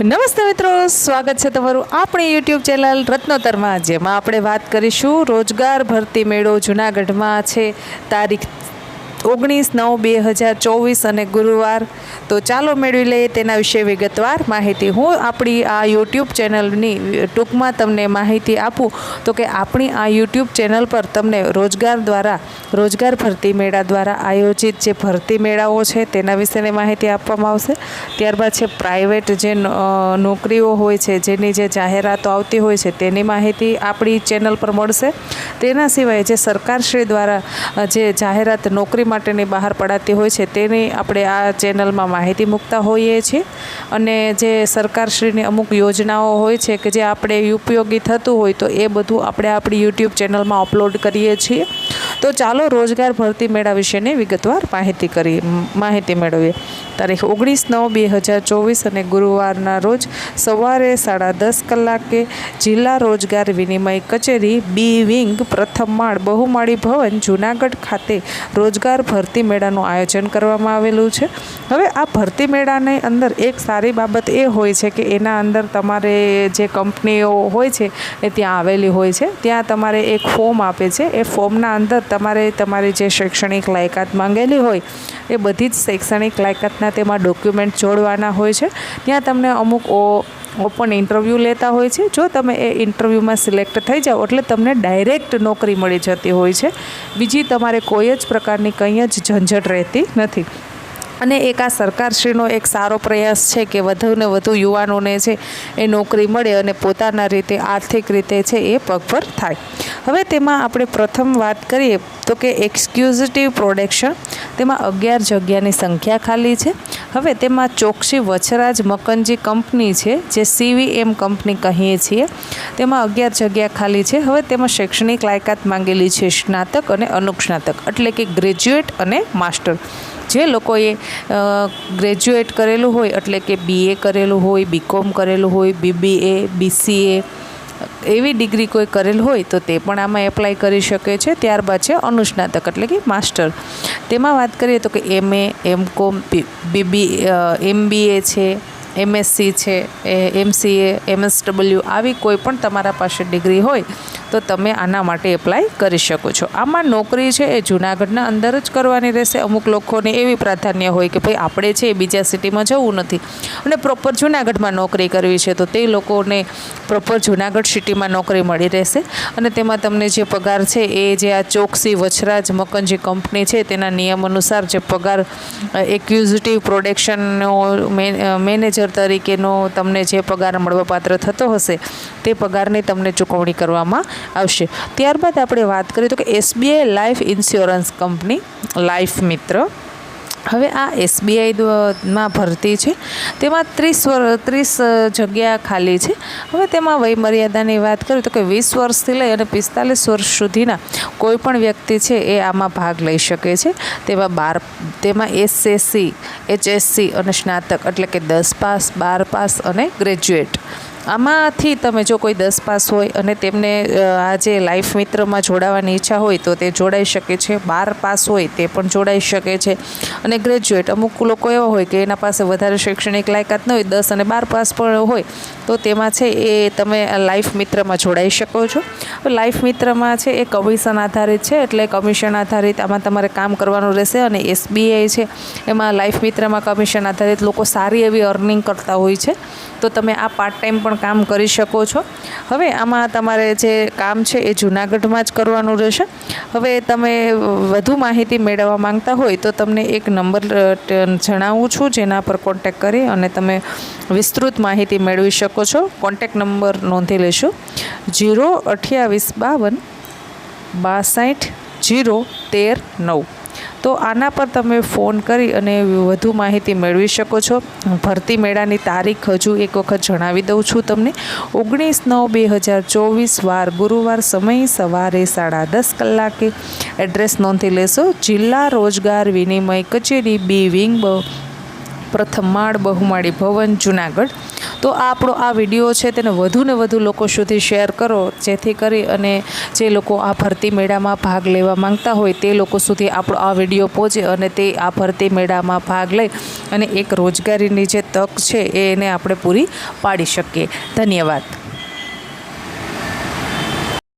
નમસ્તે મિત્રો, સ્વાગત છે તમારું આપણી યુટ્યુબ ચેનલ રત્નોતરમાં, જેમાં આપણે વાત કરીશું રોજગાર ભરતી મેળો જુનાગઢમાં છે, તારીખ ઓગણીસ નવ બે હજાર ચોવીસ અને ગુરુવાર. તો ચાલો મેળવી લઈએ તેના વિશે વિગતવાર માહિતી. હું આપણી આ યુટ્યુબ ચેનલની ટૂંકમાં તમને માહિતી આપું તો કે આપણી આ યુટ્યુબ ચેનલ પર તમને રોજગાર દ્વારા, રોજગાર ભરતી મેળા દ્વારા આયોજિત જે ભરતી મેળાઓ છે તેના વિશેની માહિતી આપવામાં આવશે. ત્યારબાદ છે પ્રાઇવેટ જે નોકરીઓ હોય છે, જેની જે જાહેરાતો આવતી હોય છે તેની માહિતી આપણી ચેનલ પર મળશે. તેના સિવાય જે સરકારશ્રી દ્વારા જે જાહેરાત નોકરી માટેની બહાર પડાતી હોય છે તેની આપણે આ ચેનલમાં માહિતી મૂકતા હોઈએ છીએ. અને જે સરકારશ્રીની અમુક યોજનાઓ હોય છે કે જે આપણે ઉપયોગી થતું હોય તો એ બધું આપણે આપણી યુટ્યુબ ચેનલમાં અપલોડ કરીએ છીએ. તો ચાલો રોજગાર ભરતી મેળા વિશેની વિગતવાર માહિતી કરીએ માહિતી મેળવીએ. તારીખ ઓગણીસ નવ બે હજાર ચોવીસ અને ગુરુવારના રોજ સવારે સાડા દસ કલાકે જિલ્લા રોજગાર વિનિમય કચેરી બી વિંગ પ્રથમ માળ બહુમાળી ભવન, જુનાગઢ ખાતે રોજગાર ભરતી મેળાનું આયોજન કરવામાં આવેલું છે. હવે આ ભરતી મેળાની અંદર એક સારી બાબત એ હોય છે કે એના અંદર તમારે જે કંપનીઓ હોય છે એ ત્યાં આવેલી હોય છે. ત્યાં તમારે એક ફોર્મ આપે છે. એ ફોર્મના અંદર તમારે તમારી જે શૈક્ષણિક લાયકાત માંગેલી હોય એ બધી જ શૈક્ષણિક લાયકાતના તેમાં ડોક્યુમેન્ટ જોડવાના હોય છે. ત્યાં તમને અમુક ઓ- ઓપન ઇન્ટરવ્યૂ લેતા હોય છે. જો તમે એ ઇન્ટરવ્યૂમાં સિલેક્ટ થઈ જાઓ એટલે તમને ડાયરેક્ટ નોકરી મળી જતી હોય છે. બીજી તમારે કોઈ જ પ્રકારની કંઈ જ ઝંઝટ રહેતી નથી. અને એક આ સરકારશ્રીનો એક સારો પ્રયાસ છે કે વધુને વધુ યુવાનોને છે એ નોકરી મળે અને પોતાના રીતે આર્થિક રીતે છે એ પગભર થાય. હવે તેમાં આપણે પ્રથમ વાત કરીએ તો કે એક્સક્યુઝિટિવ પ્રોડક્શન. તેમાં અગિયાર જગ્યાની સંખ્યા ખાલી છે. હવે તેમાં ચોકસી વછરાજ મકનજી કંપની છે, જે સીવીએમ કંપની કહીએ છીએ. તેમાં અગિયાર જગ્યા ખાલી છે. હવે તેમાં શૈક્ષણિક લાયકાત માંગેલી છે સ્નાતક અને અનુસ્નાતક, એટલે કે ગ્રેજ્યુએટ અને માસ્ટર. જે લોકોએ ગ્રેજ્યુએટ કરેલું હોય, એટલે કે બીએ કરેલું હોય બીકોમ કરેલું હોય બીબીએ બીસીએ એવી ડિગ્રી કોઈ કરેલ હોય, તો તે પણ આમાં એપ્લાય કરી શકે છે. ત્યારબાદ છે અનુસ્નાતક, એટલે કે માસ્ટર. તેમાં વાત કરીએ તો કે MA M com BB MBA છે એમએસસી છે એમસીએ એમએસડબલ્યુ આવી કોઈ પણ તમારા પાસે ડિગ્રી હોય તો તમે આના માટે એપ્લાય કરી શકો છો. આમાં નોકરી છે એ જુનાગઢના અંદર જ કરવાની રહેશે. અમુક લોકોને એવી પ્રાધાન્ય હોય કે ભાઈ આપણે છે એ બીજા સિટીમાં જવું નથી. અને પ્રોપર જુનાગઢમાં નોકરી કરવી છે તો તે લોકોને પ્રોપર જુનાગઢ સિટીમાં નોકરી મળી રહેશે. અને તેમાં તમને જે પગાર છે એ જે આ ચોકસી વછરાજ મકન જે કંપની છે તેના નિયમ અનુસાર જે પગાર એક્યુઝિટિવ પ્રોડક્શનનો મેનેજર તરીકેનો તમને જે પગાર મળવાપાત્ર થતો હશે, તે પગારની તમને ચૂકવણી કરવામાં આવશે. ત્યારબાદ આપણે વાત કરીએ તો કે SBI life insurance company, life Mitra. હવે આ એસબીઆઈમાં ભરતી છે. તેમાં ત્રીસ ત્રીસ જગ્યા ખાલી છે. હવે તેમાં વયમર્યાદાની વાત કરીએ તો કે વીસ વર્ષથી લઈ અને પિસ્તાલીસ વર્ષ સુધીના કોઈ પણ વ્યક્તિ છે એ આમાં ભાગ લઈ શકે છે. તેમાં બાર તેમાં એસએસસી, એચએસસી અને સ્નાતક એટલે કે દસ પાસ, બાર પાસ અને ગ્રેજ્યુએટ. આમાંથી તમે જો કોઈ દસ પાસ હોય અને તેમને આ જે લાઈફ મિત્રમાં જોડાવાની ઈચ્છા હોય તો તે જોડાઈ શકે છે. બાર પાસ હોય તે પણ જોડાઈ શકે છે. અને ગ્રેજ્યુએટ અમુક લોકો એવા હોય કે એના પાસે વધારે શૈક્ષણિક લાયકાત ન હોય, દસ અને બાર પાસ પણ હોય, તો તેમાં છે એ તમે લાઈફ મિત્રમાં જોડાઈ શકો છો. લાઈફ મિત્રમાં છે એ કમિશન આધારિત છે, એટલે કમિશન આધારિત આમાં તમારે કામ કરવાનું રહેશે અને એસબીઆઈ છે, એમાં લાઈફ મિત્રમાં કમિશન આધારિત લોકો સારી એવી અર્નિંગ કરતા હોય છે. તો તમે આ પાર્ટ ટાઈમ પણ કામ કરી શકો છો. હવે આમાં તમારે જે કામ છે એ જુનાગઢમાં જ કરવાનું રહેશે. હવે તમે વધુ માહિતી મેળવવા માંગતા હોય તો તમને એક નંબર જણાવું છું જેના પર કોન્ટેક કરી અને તમે વિસ્તૃત માહિતી મેળવી શકો છો. કોન્ટેક નંબર નોંધી લેશો. જીરો અઠ્યાવીસ બાવન, બાસઠ, જીરો, તેર, નવ. તો આના પર તમે ફોન કરી અને વધુ માહિતી મેળવી શકો છો. ભરતી મેળાની તારીખ હજુ એક વખત જણાવી દઉં છું તમને. ઓગણીસ નવ બે હજાર ચોવીસ વાર ગુરુવાર સમય સવારે સાડા દસ કલાકે એડ્રેસ નોંધી લેશો. જિલ્લા રોજગાર વિનિમય કચેરી બી વિંગ પ્રથમ માળ બહુમાળી ભવન, જુનાગઢ. તો આપણો આ વીડિયો છે તેને વધુ ને વધુ લોકો સુધી શેર કરો, જેથી કરી અને જે લોકો આ ભરતી મેળામાં ભાગ લેવા માંગતા હોય તે લોકો સુધી આપણો આ વીડિયો પહોંચે અને તે આ ભરતી મેળામાં ભાગ લઈ અને એક રોજગારીની જે તક છે એને આપણે પૂરી પાડી શકીએ. ધન્યવાદ.